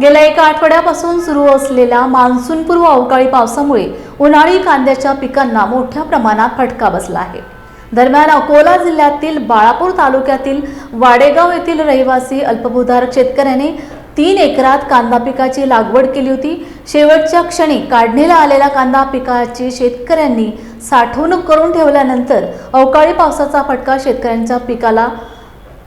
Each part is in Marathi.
गेल्या एका आठवड्यापासून सुरू असलेल्या मान्सूनपूर्व अवकाळी पावसामुळे उन्हाळी कांद्याच्या पिकांना मोठ्या प्रमाणात फटका बसला आहे. दरम्यान अकोला जिल्ह्यातील बाळापूर तालुक्यातील वाडेगाव येथील रहिवासी अल्पभूधारक शेतकऱ्याने तीन एकरात कांदा पिकाची लागवड केली होती. शेवटच्या क्षणी काढणीला आलेल्या कांदा पिकाची शेतकऱ्यांनी साठवणूक करून ठेवल्यानंतर अवकाळी पावसाचा फटका शेतकऱ्यांच्या पिकाला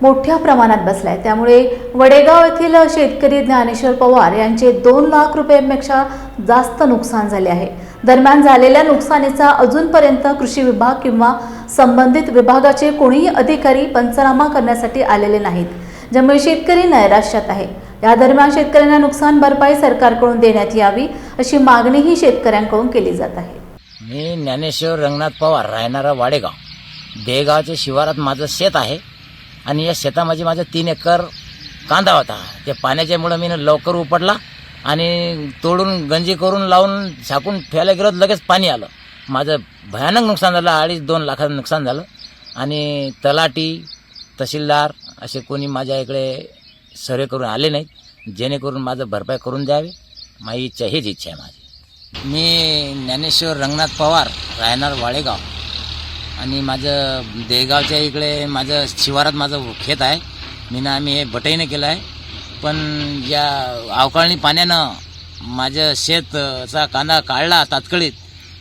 मोठ्या प्रमाणात बसला आहे त्यामुळे वडेगाव येथील शेतकरी ज्ञानेश्वर पवार यांचे दोन लाख रुपयांपेक्षा जास्त नुकसान झाले आहे. दरम्यान झालेल्या नुकसानीचा अजूनपर्यंत कृषी विभाग किंवा संबंधित विभागाचे कोणीही अधिकारी पंचनामा करण्यासाठी आलेले नाहीत. ज्यामुळे शेतकरी नैराश्यात आहे. या दरम्यान शेतकऱ्यांना नुकसान भरपाई सरकारकडून देण्यात यावी अशी मागणीही शेतकऱ्यांकडून केली जात आहे. मी ज्ञानेश्वर रंगनाथ पवार राहणारा वाडेगाव. देगावच्या शिवारात माझं शेत आहे. आणि या शेतामध्ये माझं तीन एकर कांदा होता. त्या पाण्याच्यामुळं मी लवकर उपडला आणि तोडून गंजी करून लावून झाकून ठेवायला गेलो तर लगेच पाणी आलं. माझं भयानक नुकसान झालं अडीच दोन लाखाचं नुकसान झालं. आणि तलाटी तहसीलदार असे कोणी माझ्या इकडे सर्वे करून आले नाहीत जेणेकरून माझं भरपाई करून द्यावी. माझी इच्छा हीच इच्छा आहे माझी. मी ज्ञानेश्वर रंगनाथ पवार राहणार वाळेगाव आणि माझं देगावच्या इकडे माझं शिवारात माझं खेत आहे. मी ना आम्ही हे बटईनं केलं आहे. पण या अवकाळणी पाण्यानं माझं शेतचा कांदा काढला तात्काळीत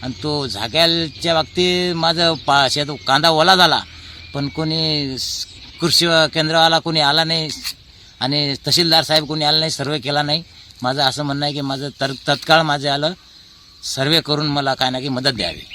आणि तो झाक्याच्या बाबतीत माझं पा शेत कांदा ओला झाला. पण कोणी कृषी केंद्रवाला कोणी आला नाही आणि तहसीलदार साहेब कोणी आला नाही सर्वे केला नाही. माझं असं म्हणणं आहे की माझं तर तत्काळ माझं आलं. सर्वे करून मला काय ना काही मदत द्यावी.